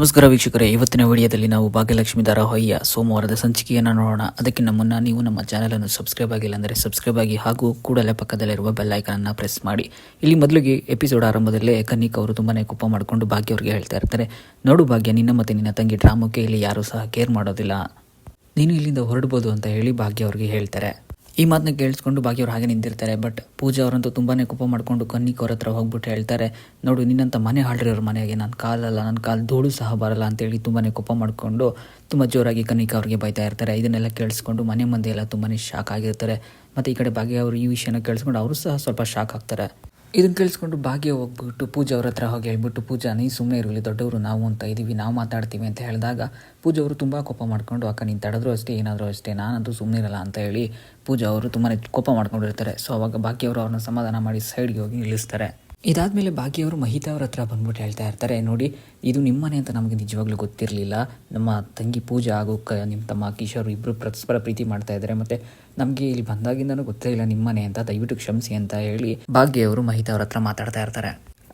ನಮಸ್ಕಾರ ವೀಕ್ಷಕರೇ, ಇವತ್ತಿನ ವಿಡಿಯೋದಲ್ಲಿ ನಾವು ಭಾಗ್ಯಲಕ್ಷ್ಮಿ ಧಾರಾವಾಹಿಯ ಸೋಮವಾರದ ಸಂಚಿಕೆಯನ್ನು ನೋಡೋಣ. ಅದಕ್ಕಿಂತ ಮುನ್ನ ನೀವು ನಮ್ಮ ಚಾನಲನ್ನು ಸಬ್ಸ್ಕ್ರೈಬ್ ಆಗಿಲ್ಲ ಅಂದರೆ ಸಬ್ಸ್ಕ್ರೈಬ್ ಆಗಿ ಹಾಗೂ ಕೂಡಲೇ ಪಕ್ಕದಲ್ಲಿರುವ ಬೆಲ್ ಐಕನನ್ನು ಪ್ರೆಸ್ ಮಾಡಿ. ಇಲ್ಲಿ ಮೊದಲಿಗೆ ಎಪಿಸೋಡ್ ಆರಂಭದಲ್ಲೇ ಕನ್ನಿಕ್ ಅವರು ತುಂಬಾನೇ ಕೋಪ ಮಾಡಿಕೊಂಡು ಭಾಗ್ಯ ಅವರಿಗೆ ಹೇಳ್ತಾ ಇರ್ತಾರೆ. ನೋಡು ಭಾಗ್ಯ, ನಿನ್ನ ಮತ್ತು ನಿನ್ನ ತಂಗಿ ಡ್ರಾಮಕ್ಕೆ ಇಲ್ಲಿ ಯಾರೂ ಸಹ ಕೇರ್ ಮಾಡೋದಿಲ್ಲ. ನೀನು ಇಲ್ಲಿಂದ ಹೊರಡ್ಬೋದು ಅಂತ ಹೇಳಿ ಭಾಗ್ಯ ಅವ್ರಿಗೆ ಹೇಳ್ತಾರೆ. ಈ ಮಾತನ್ನ ಕೇಳಿಸ್ಕೊಂಡು ಬಾಕಿ ಅವ್ರು ಹಾಗೆ ನಿಂತಿರ್ತಾರೆ ಬಟ್ ಪೂಜಾ ಅವರಂತೂ ತುಂಬಾ ಕೋಪ ಮಾಡಿಕೊಂಡು ಕನ್ನಿಕ್ ಅವ್ರ ಹತ್ರ ಹೋಗ್ಬಿಟ್ಟು ಹೇಳ್ತಾರೆ, ನೋಡು ನಿನ್ನಂಥ ಮನೆ ಹಾಳ್ರಿ ಅವ್ರ ಮನೆಗೆ ನನ್ನ ಕಾಲಲ್ಲ ನನ್ನ ಕಾಲು ಧೂಳು ಸಹ ಬರಲ್ಲ ಅಂತೇಳಿ ತುಂಬಾ ಕೋಪ ಮಾಡಿಕೊಂಡು ತುಂಬ ಜೋರಾಗಿ ಕನ್ನಿಕ್ ಅವ್ರಿಗೆ ಬೈತಾ ಇರ್ತಾರೆ. ಇದನ್ನೆಲ್ಲ ಕೇಳಿಸ್ಕೊಂಡು ಮನೆ ಮಂದಿ ಎಲ್ಲ ತುಂಬಾ ಶಾಕ್ ಆಗಿರ್ತಾರೆ. ಮತ್ತು ಈ ಕಡೆ ಬಾಗಿ ಅವರು ಈ ವಿಷಯನ ಕೇಳಿಸ್ಕೊಂಡು ಅವರು ಸಹ ಸ್ವಲ್ಪ ಶಾಕ್ ಆಗ್ತಾರೆ. ಇದನ್ನ ಕೇಳಿಸ್ಕೊಂಡು ಭಾಗ್ಯ ಹೋಗ್ಬಿಟ್ಟು ಪೂಜಾ ಅವ್ರ ಹತ್ರ ಹೋಗಿ ಹೇಳ್ಬಿಟ್ಟು, ಪೂಜಾ, ನೀ ಸುಮ್ಮನೆ ಇರಲಿ ದೊಡ್ಡವರು ನಾವು ಅಂತ ಇದ್ದೀವಿ ನಾವು ಮಾತಾಡ್ತೀವಿ ಅಂತ ಹೇಳಿದಾಗ ಪೂಜಾ ಅವರು ತುಂಬ ಕೋಪ ಮಾಡ್ಕೊಂಡು, ಅಕ್ಕ, ನೀನು ತಡೆದ್ರು ಅಷ್ಟೇ, ಏನಾದರೂ ಅಷ್ಟೇ, ನಾನಂತೂ ಸುಮ್ಮನೆ ಇರಲ್ಲ ಅಂತ ಹೇಳಿ ಪೂಜಾ ಅವರು ತುಂಬಾ ಕೋಪ ಮಾಡ್ಕೊಂಡಿರ್ತಾರೆ. ಸೊ, ಅವಾಗ ಭಾಗ್ಯ ಅವರು ಅವ್ರನ್ನ ಸಮಾಧಾನ ಮಾಡಿ ಸೈಡ್ಗೆ ಹೋಗಿ ನಿಲ್ಲಿಸ್ತಾರೆ. ಇದಾದಮೇಲೆ ಭಾಗ್ಯವರು ಮಹಿತಾ ಅವ್ರ ಹತ್ರ ಬಂದ್ಬಿಟ್ಟು ಹೇಳ್ತಾ ಇರ್ತಾರೆ, ನೋಡಿ, ಇದು ನಿಮ್ಮನೆ ಅಂತ ನಮಗೆ ನಿಜವಾಗ್ಲೂ ಗೊತ್ತಿರಲಿಲ್ಲ. ನಮ್ಮ ತಂಗಿ ಪೂಜಾ ಹಾಗೂ ಕ ನಿಮ್ಮ ತಮ್ಮ ಕಿಶೋರ್ ಇಬ್ಬರು ಪರಸ್ಪರ ಪ್ರೀತಿ ಮಾಡ್ತಾ ಇದ್ದಾರೆ ಮತ್ತು ನಮಗೆ ಇಲ್ಲಿ ಬಂದಾಗಿಂದನೂ ಗೊತ್ತೇ ಇಲ್ಲ ನಿಮ್ಮನೆ ಅಂತ, ದಯವಿಟ್ಟು ಕ್ಷಮಿಸಿ ಅಂತ ಹೇಳಿ ಭಾಗ್ಯ ಅವರು ಮಹಿತಾ ಅವ್ರ ಹತ್ರ ಮಾತಾಡ್ತಾ ಇರ್ತಾರೆ.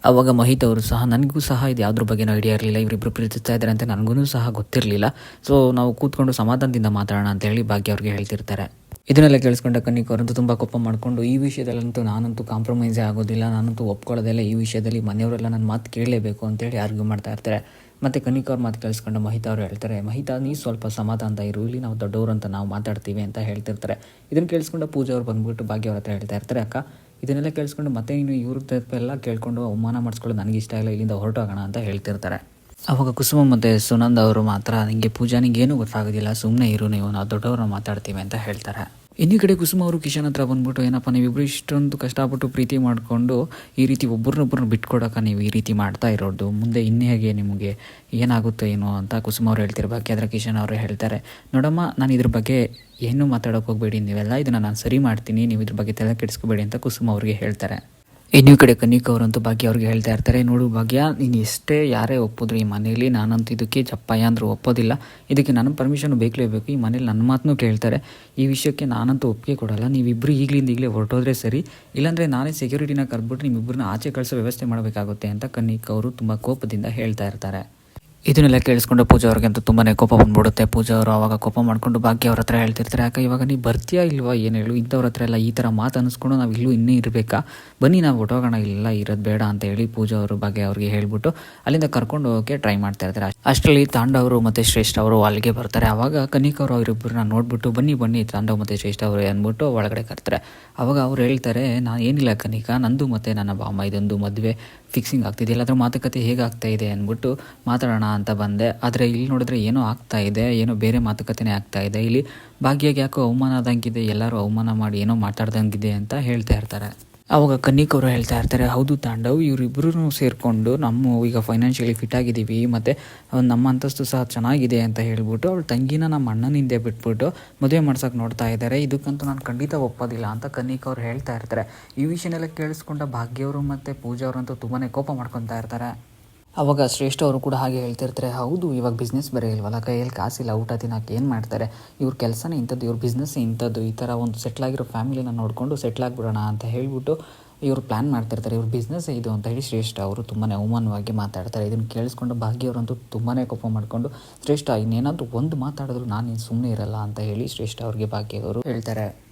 ಅವಾಗ ಮಹಿತ್ ಅವರು ಸಹ ನನಗೂ ಸಹ ಇದು ಯಾವುದ್ರ ಬಗ್ಗೆನೂ ಐಡಿಯಾ ಇರಲಿಲ್ಲ ಇವರಿಬ್ಬರು ಪ್ರೀತಿಸ್ತಾ ಇದ್ದಾರೆ ಅಂತ ನನಗೂ ಸಹ ಗೊತ್ತಿರಲಿಲ್ಲ. ಸೊ ನಾವು ಕೂತ್ಕೊಂಡು ಸಮಾಧಾನದಿಂದ ಮಾತಾಡೋಣ ಅಂತ ಹೇಳಿ ಭಾಗ್ಯ ಅವ್ರಿಗೆ ಹೇಳ್ತಿರ್ತಾರೆ. ಇದನ್ನೆಲ್ಲ ಕೇಳಿಸ್ಕೊಂಡ ಕನ್ನಿಕ್ ಅವರಂತೂ ತುಂಬ ಕೋಪ ಮಾಡಿಕೊಂಡು, ಈ ವಿಷಯದಲ್ಲಂತೂ ನಾನಂತೂ ಕಾಂಪ್ರಮೈಸೇ ಆಗೋದಿಲ್ಲ, ನಾನಂತೂ ಒಪ್ಕೊಳ್ಳೋದಿಲ್ಲ ಈ ವಿಷಯದಲ್ಲಿ ಮನೆಯವರೆಲ್ಲ ನನ್ನ ಮಾತು ಕೇಳಲೇಬೇಕು ಅಂತೇಳಿ ಆರ್ಗ್ಯೂ ಮಾಡ್ತಾ ಇರ್ತಾರೆ. ಮತ್ತು ಕನಿಕ್ ಅವ್ರ ಮಾತು ಕೇಳಿಸ್ಕೊಂಡು ಮಹಿತಾ ಅವರು ಹೇಳ್ತಾರೆ, ಮಹಿತಾ ನೀ ಸ್ವಲ್ಪ ಸಮಾಧಾನ ಇರು, ಇಲ್ಲಿ ನಾವು ದೊಡ್ಡವರು ಅಂತ ನಾವು ಮಾತಾಡ್ತೀವಿ ಅಂತ ಹೇಳ್ತಿರ್ತಾರೆ. ಇದನ್ನು ಕೇಳಿಸ್ಕೊಂಡು ಪೂಜಾ ಅವ್ರು ಬಂದ್ಬಿಟ್ಟು ಭಾಗ್ಯ ಅವ್ರ ಹತ್ರ ಹೇಳ್ತಾ ಇರ್ತಾರೆ, ಅಕ್ಕ ಇದನ್ನೆಲ್ಲ ಕೇಳಿಸ್ಕೊಂಡು ಮತ್ತೆ ನೀನು ಇವ್ರ ಎಲ್ಲ ಕೇಳ್ಕೊಂಡು ಅವಮಾನ ಮಾಡಿಸ್ಕೊಳ್ಳೋದು ನನಗೆ ಇಷ್ಟ ಇಲ್ಲ, ಇಲ್ಲಿಂದ ಹೊರಟೋಗೋಣ ಅಂತ ಹೇಳ್ತಿರ್ತಾರೆ. ಅವಾಗ ಕುಸುಮ ಮತ್ತು ಸುನಂದ ಅವರು ಮಾತ್ರ ನಿಮಗೆ ಪೂಜಾ ನಿಂಗೇನು ಗೊತ್ತಾಗೋದಿಲ್ಲ ಸುಮ್ಮನೆ ಇರು, ನೀವು ನಾವು ದೊಡ್ಡವ್ರನ್ನ ಮಾತಾಡ್ತೀವಿ ಅಂತ ಹೇಳ್ತಾರೆ. ಇನ್ನಿ ಕಡೆ ಕುಸುಮ ಅವರು ಕಿಶನ್ ಹತ್ರ ಬಂದ್ಬಿಟ್ಟು, ಏನಪ್ಪ ನೀವಿಬ್ಬರು ಇಷ್ಟೊಂದು ಕಷ್ಟಪಟ್ಟು ಪ್ರೀತಿ ಮಾಡಿಕೊಂಡು ಈ ರೀತಿ ಒಬ್ಬರನ್ನೊಬ್ಬರನ್ನ ಬಿಟ್ಕೊಡೋಕೆ ನೀವು ಈ ರೀತಿ ಮಾಡ್ತಾ ಇರೋದು, ಮುಂದೆ ಇನ್ನು ಹೇಗೆ ನಿಮಗೆ ಏನಾಗುತ್ತೋ ಏನೋ ಅಂತ ಕುಸುಮ ಅವರು ಹೇಳ್ತಿರ ಬಾಕಿ ಆದರೆ ಕಿಶನ್ ಅವರು ಹೇಳ್ತಾರೆ. ನೋಡಮ್ಮ, ನಾನು ಇದ್ರ ಬಗ್ಗೆ ಏನೂ ಮಾತಾಡೋಕೆ ಹೋಗಬೇಡಿ, ನೀವೆಲ್ಲ ಇದನ್ನು ನಾನು ಸರಿ ಮಾಡ್ತೀನಿ, ನೀವು ಇದ್ರ ಬಗ್ಗೆ ತಲೆ ಕೆಡಿಸ್ಕೋಬೇಡಿ ಅಂತ ಕುಸುಮ ಅವ್ರಿಗೆ ಹೇಳ್ತಾರೆ. ಇನ್ನೂ ಕಡೆ ಕನ್ನಿಕ್ ಅವರಂತೂ ಭಾಗ್ಯ ಅವ್ರಿಗೆ ಹೇಳ್ತಾ ಇರ್ತಾರೆ, ನೋಡು ಭಾಗ್ಯ, ನೀನು ಎಷ್ಟೇ ಯಾರೇ ಒಪ್ಪಿದ್ರು ಈ ಮನೆಯಲ್ಲಿ ನಾನಂತೂ ಇದಕ್ಕೆ ಚಪ್ಪಯ್ಯ ಅಂದರೂ ಒಪ್ಪೋದಿಲ್ಲ. ಇದಕ್ಕೆ ನನ್ನ ಪರ್ಮಿಷನ್ ಬೇಕಲೇಬೇಕು ಈ ಮನೇಲಿ ನನ್ನ ಮಾತನ್ನೂ ಕೇಳ್ತಾರೆ, ಈ ವಿಷಯಕ್ಕೆ ನಾನಂತೂ ಒಪ್ಪಿಗೆ ಕೊಡಲ್ಲ ನೀವಿಬ್ಬರು ಈಗಲಿಂದ ಈಗಲೇ ಹೊರಟೋದ್ರೆ ಸರಿ, ಇಲ್ಲಾಂದರೆ ನಾನೇ ಸೆಕ್ಯೂರಿಟಿನ ಕರೆದ್ಬಿಟ್ಟು ನಿಮ್ಮಿಬ್ಬರನ್ನ ಆಚೆ ಕಳಿಸೋ ವ್ಯವಸ್ಥೆ ಮಾಡಬೇಕಾಗುತ್ತೆ, ಅಂತ ಕನ್ನಿಕ್ ಅವರು ತುಂಬ ಕೋಪದಿಂದ ಹೇಳ್ತಾ ಇರ್ತಾರೆ. ಇದನ್ನೆಲ್ಲ ಕೇಳಿಸ್ಕೊಂಡು ಪೂಜಾ ಅವ್ರಿಗೆ ಅಂತ ತುಂಬಾ ಕೋಪ ಬಂದ್ಬಿಡುತ್ತೆ. ಪೂಜಾ ಅವರು ಆವಾಗ ಕೋಪ ಮಾಡ್ಕೊಂಡು ಭಾಗ್ಯ ಅವ್ರ ಹತ್ರ ಹೇಳ್ತಿರ್ತಾರೆ. ಯಾಕೆ ಇವಾಗ ನೀವು ಬರ್ತೀಯಾ ಇಲ್ವಾ? ಏನು ಹೇಳು? ಇಂಥವ್ರ ಹತ್ರ ಎಲ್ಲ ಈ ಥರ ಮಾತು ಅನ್ನಿಸ್ಕೊಂಡು ನಾವು ಇಲ್ಲೂ ಇನ್ನೂ ಇರಬೇಕಾ? ಬನ್ನಿ, ನಾವು ಹೊಟ್ಟೋಗೋಣ ಇಲ್ಲ ಇರೋದು ಬೇಡ ಅಂತ ಹೇಳಿ ಪೂಜಾ ಅವರು ಭಾಗ್ಯ ಅವ್ರಿಗೆ ಹೇಳ್ಬಿಟ್ಟು ಅಲ್ಲಿಂದ ಕರ್ಕೊಂಡು ಹೋಗೋಕ್ಕೆ ಟ್ರೈ ಮಾಡ್ತಾ ಇರ್ತಾರೆ. ಅಷ್ಟರಲ್ಲಿ ತಾಂಡವರು ಮತ್ತು ಶ್ರೇಷ್ಠ ಅವರು ಅಲ್ಲಿಗೆ ಬರ್ತಾರೆ. ಆವಾಗ ಕನಿಕ ಅವರು ಅವರಿಬ್ಬರನ್ನ ನೋಡ್ಬಿಟ್ಟು ಬನ್ನಿ ಬನ್ನಿ ತಾಂಡವ್ ಮತ್ತು ಶ್ರೇಷ್ಠ ಅವರು ಅಂದ್ಬಿಟ್ಟು ಒಳಗಡೆ ಕರ್ತಾರೆ. ಅವಾಗ ಅವ್ರು ಹೇಳ್ತಾರೆ ನಾನು ಏನಿಲ್ಲ ಕನಿಕಾ, ನಂದು ಮತ್ತು ನನ್ನ ಬಾಮ ಇದೊಂದು ಮದುವೆ. ಫಿಕ್ಸಿಂಗ್ ಆಗ್ತಿದೆ ಅದ್ರ ಮಾತುಕತೆ ಹೇಗೆ ಆಗ್ತಾ ಇದೆ ಅಂದ್ಬಿಟ್ಟು ಮಾತಾಡೋಣ ಅಂತ ಬಂದೆ. ಆದರೆ ಇಲ್ಲಿ ನೋಡಿದ್ರೆ ಏನೋ ಆಗ್ತಾ ಇದೆ, ಏನೋ ಬೇರೆ ಮಾತುಕತೆನೇ ಆಗ್ತಾ ಇದೆ. ಇಲ್ಲಿ ಭಾಗ್ಯಗೆ ಯಾಕೋ ಅವಮಾನ ಆದಂಗಿದೆ, ಎಲ್ಲರೂ ಅವಮಾನ ಮಾಡಿ ಏನೋ ಮಾತಾಡ್ದಂಗಿದೆ ಅಂತ ಹೇಳ್ತಾ ಇರ್ತಾರೆ. ಅವಾಗ ಕನ್ನಿಕ್ ಅವರು ಹೇಳ್ತಾ ಇರ್ತಾರೆ, ಹೌದು ತಾಂಡವ್ ಇವರಿಬ್ಬರೂ ಸೇರಿಕೊಂಡು ನಮ್ಮ ಈಗ ಫೈನಾನ್ಷಿಯಲಿ ಫಿಟ್ ಆಗಿದ್ದೀವಿ, ಮತ್ತು ನಮ್ಮ ಅಂತಸ್ತು ಸಹ ಚೆನ್ನಾಗಿದೆ ಅಂತ ಹೇಳ್ಬಿಟ್ಟು ಅವ್ಳ ತಂಗಿನ ನಮ್ಮ ಅಣ್ಣನಿಂದೆ ಬಿಟ್ಬಿಟ್ಟು ಮದುವೆ ಮಾಡ್ಸೋಕೆ ನೋಡ್ತಾ ಇದ್ದಾರೆ ಇದಕ್ಕಂತೂ ನಾನು ಖಂಡಿತ ಒಪ್ಪೋದಿಲ್ಲ ಅಂತ ಕನ್ನಿಕ್ ಅವ್ರು ಹೇಳ್ತಾ ಇರ್ತಾರೆ. ಈ ವಿಷಯನೆಲ್ಲ ಕೇಳಿಸ್ಕೊಂಡ ಭಾಗ್ಯವರು ಮತ್ತು ಪೂಜಾ ಅವರಂತೂ ತುಂಬಾ ಕೋಪ ಮಾಡ್ಕೊತಾ ಇರ್ತಾರೆ. ಅವಾಗ ಶ್ರೇಷ್ಠ ಅವರು ಕೂಡ ಹಾಗೆ ಹೇಳ್ತಿರ್ತಾರೆ, ಹೌದು, ಇವಾಗ ಬಿಸ್ನೆಸ್ ಬೇರೆ ಇಲ್ವಲ್ಲ, ಕೈಯಲ್ಲಿ ಕಾಸಿಲ್ಲ, ಊಟ ತಿನ್ನೋಕೆ ಏನು ಮಾಡ್ತಾರೆ? ಇವ್ರ ಕೆಲಸನೇ ಇಂಥದ್ದು, ಇವ್ರ ಬಿಸ್ನೆಸ್ ಇಂಥದ್ದು, ಈ ಥರ ಒಂದು ಸೆಟ್ಲ್ ಆಗಿರೋ ಫ್ಯಾಮಿಲಿನ ನೋಡಿಕೊಂಡು ಆಗಿಬಿಡೋಣ ಅಂತ ಹೇಳಿಬಿಟ್ಟು ಇವರು ಪ್ಲ್ಯಾನ್ ಮಾಡ್ತಿರ್ತಾರೆ. ಇವ್ರ ಬಿಸ್ನೆಸ್ ಇದು ಅಂತ ಹೇಳಿ ಶ್ರೇಷ್ಠ ಅವರು ತುಂಬಾ ಅವಮಾನವಾಗಿ ಮಾತಾಡ್ತಾರೆ. ಇದನ್ನು ಕೇಳಿಸ್ಕೊಂಡು ಭಾಗ್ಯವರಂತೂ ತುಂಬಾ ಕೋಪ ಮಾಡಿಕೊಂಡು, ಶ್ರೇಷ್ಠ, ಇನ್ನೇನಾದರೂ ಒಂದು ಮಾತಾಡಿದ್ರು ನಾನು ಸುಮ್ಮನೆ ಇರಲ್ಲ ಅಂತ ಹೇಳಿ ಶ್ರೇಷ್ಠ ಅವ್ರಿಗೆ ಭಾಗ್ಯವರು ಹೇಳ್ತಾರೆ.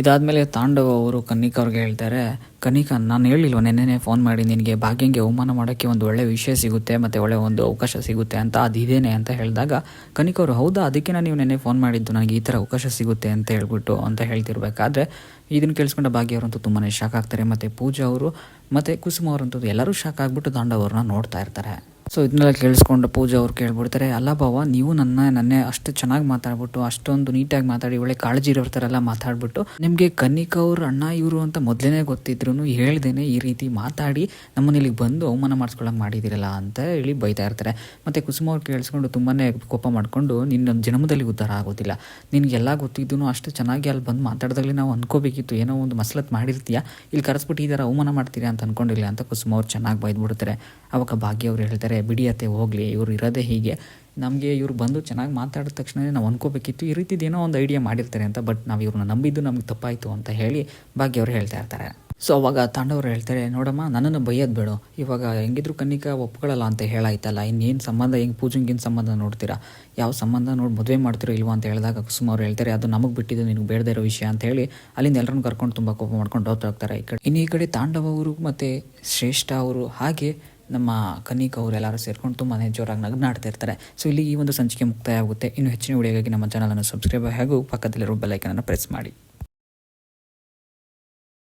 ಇದಾದಮೇಲೆ ತಾಂಡವ ಅವರು ಕನಿಕ ಅವ್ರಿಗೆ ಹೇಳ್ತಾರೆ, ಕನಿಕ, ನಾನು ಹೇಳಿಲ್ವ ನೆನ್ನೆನೇ ಫೋನ್ ಮಾಡಿ ನಿನಗೆ ಭಾಗ್ಯಂಗೆ ಅವಮಾನ ಮಾಡೋಕ್ಕೆ ಒಂದು ಒಳ್ಳೆ ವಿಷಯ ಸಿಗುತ್ತೆ ಮತ್ತು ಒಳ್ಳೆ ಒಂದು ಅವಕಾಶ ಸಿಗುತ್ತೆ ಅಂತ ಅದಿದೇನೆ ಅಂತ ಹೇಳಿದಾಗ, ಕನಿಕ ಅವರು, ಹೌದಾ ಅದಕ್ಕೆ ನಾನು ನೀವು ನೆನ್ನೆ ಫೋನ್ ಮಾಡಿದ್ದು ನನಗೆ ಈ ಥರ ಅವಕಾಶ ಸಿಗುತ್ತೆ ಅಂತ ಹೇಳ್ಬಿಟ್ಟು ಅಂತ ಹೇಳ್ತಿರ್ಬೇಕಾದ್ರೆ ಇದನ್ನು ಕೇಳಿಸ್ಕೊಂಡ ಭಾಗ್ಯ ಅವರಂತೂ ತುಂಬಾ ಶಾಕ್ ಆಗ್ತಾರೆ, ಮತ್ತು ಪೂಜಾ ಅವರು, ಮತ್ತು ಕುಸುಮ ಅವರಂತೂ ಎಲ್ಲರೂ ಶಾಕ್ ಆಗಿಬಿಟ್ಟು ತಾಂಡವರನ್ನ ನೋಡ್ತಾ ಇರ್ತಾರೆ. ಸೊ ಇದನ್ನೆಲ್ಲ ಕೇಳಿಸ್ಕೊಂಡು ಪೂಜಾ ಅವ್ರು ಕೇಳ್ಬಿಡ್ತಾರೆ, ಅಲ್ಲ ಬಾವ, ನೀವು ನನ್ನ, ನನ್ನೇ ಅಷ್ಟು ಚೆನ್ನಾಗಿ ಮಾತಾಡ್ಬಿಟ್ಟು, ಅಷ್ಟೊಂದು ನೀಟಾಗಿ ಮಾತಾಡಿ, ಒಳ್ಳೆ ಕಾಳಜಿ ಇರೋ ಥರ ಎಲ್ಲ ಮಾತಾಡ್ಬಿಟ್ಟು, ನಿಮಗೆ ಕನ್ನಿಕಾ ಅವ್ರ ಅಣ್ಣ ಇವರು ಅಂತ ಮೊದಲೇ ಗೊತ್ತಿದ್ರು ಹೇಳ್ದೇನೆ ಈ ರೀತಿ ಮಾತಾಡಿ ನಮ್ಮ ಇಲ್ಲಿಗೆ ಬಂದು ಅವಮಾನ ಮಾಡಿಸ್ಕೊಳಂಗೆ ಮಾಡಿದಿರಲ್ಲ ಅಂತ ಹೇಳಿ ಬೈತಾ ಇರ್ತಾರೆ. ಮತ್ತು ಕುಸುಮ ಅವ್ರು ಕೇಳಿಸ್ಕೊಂಡು ತುಂಬಾ ಕೋಪ ಮಾಡಿಕೊಂಡು ನಿನ್ನ ಜನ್ಮದಲ್ಲಿ ಉದ್ಧಾರ ಆಗೋದಿಲ್ಲ. ನಿನಗೆಲ್ಲ ಗೊತ್ತಿದ್ದು ಅಷ್ಟು ಚೆನ್ನಾಗಿ ಅಲ್ಲಿ ಬಂದು ಮಾತಾಡ್ದಾಗಲೇ ನಾವು ಅನ್ಕೋಬೇಕಿತ್ತು. ಏನೋ ಒಂದು ಮಸಲತ್ ಮಾಡಿರ್ತೀಯಾ? ಇಲ್ಲಿ ಕರೆಸ್ಬಿಟ್ಟು ಈ ಥರ ಅವಮಾನ ಮಾಡ್ತೀರಾ ಅಂತ ಅನ್ಕೊಂಡಿಲ್ಲ ಅಂತ ಕುಸುಮ ಅವ್ರು ಚೆನ್ನಾಗಿ ಬೈದ್ಬಿಡ್ತಾರೆ. ಅವಾಗ ಭಾಗ್ಯ ಅವ್ರು ಹೇಳ್ತಾರೆ ಬಿಡಿಯತ್ತೆ ಹೋಗಲಿ, ಇವ್ರು ಇರೋದೇ ಹೀಗೆ. ನಮಗೆ ಇವ್ರು ಬಂದು ಚೆನ್ನಾಗಿ ಮಾತಾಡಿದ ತಕ್ಷಣವೇ ನಾವು ಅನ್ಕೋಬೇಕಿತ್ತು. ಈ ರೀತಿ ಏನೋ ಒಂದು ಐಡಿಯಾ ಮಾಡಿರ್ತಾರೆ ಅಂತ ಬಟ್ ನಾವು ಇವ್ರನ್ನ ನಂಬಿದ್ದು ನಮ್ಗೆ ತಪ್ಪಾಯಿತು ಅಂತ ಹೇಳಿ ಭಾಗ್ಯ ಅವರು ಹೇಳ್ತಾ ಇರ್ತಾರೆ. ಸೊ ಅವಾಗ ತಾಂಡವ್ರು ಹೇಳ್ತಾರೆ, ನೋಡಮ್ಮ, ನನ್ನನ್ನು ಬೈಯೋದು ಬೇಡ. ಇವಾಗ ಹೆಂಗಿದ್ರು ಕನ್ನಿಕಾ ಒಪ್ಕೊಳ್ಳಲ್ಲ ಅಂತ ಹೇಳಾಯ್ತಲ್ಲ, ಇನ್ನೇನು ಸಂಬಂಧ, ಹೆಂಗೆ ಪೂಜಂಗಿನ ಸಂಬಂಧ ನೋಡ್ತೀರಾ? ಯಾವ ಸಂಬಂಧ ನೋಡಿ ಮದುವೆ ಮಾಡ್ತಿರೋ ಇಲ್ವಾ ಅಂತ ಹೇಳಿದಾಗ ಕುಸುಮ ಅವ್ರು ಹೇಳ್ತಾರೆ, ಅದು ನಮಗೆ ಬಿಟ್ಟಿದ್ದು ನಿನಗೆ ಬೇಡದೇ ಇರೋ ವಿಷಯ ಅಂತ ಹೇಳಿ ಅಲ್ಲಿಂದ ಎಲ್ಲರನ್ನು ಕರ್ಕೊಂಡು ತುಂಬ ಕೋಪ ಮಾಡ್ಕೊಂಡು ಹೋಗ್ತಾರೆ ಈ ಕಡೆ. ಇನ್ನು ಈ ಕಡೆ ತಾಂಡವ ಅವರು ಮತ್ತು ಶ್ರೇಷ್ಠ ಅವರು ಹಾಗೆ ನಮ್ಮ ಕನಿಕ ಅವರು ಎಲ್ಲರೂ ಸೇರ್ಕೊಂಡು ತುಂಬಾ ಜೋರಾಗಿ ನಗ್ನಾಡ್ತಾ ಇರ್ತಾರೆ ಸೊ ಇಲ್ಲಿ ಈ ಒಂದು ಸಂಚಿಕೆ ಮುಕ್ತಾಯ ಆಗುತ್ತೆ. ಇನ್ನು ಹೆಚ್ಚಿನ ವಿಡಿಯೋಗಾಗಿ ನಮ್ಮ ಚಾನಲನ್ನು ಸಬ್ಸ್ಕ್ರೈಬ್ ಹಾಗೂ ಪಕ್ಕದಲ್ಲಿರೋ ಬೆಲ್ಲೈಕನನ್ನು ಪ್ರೆಸ್ ಮಾಡಿ.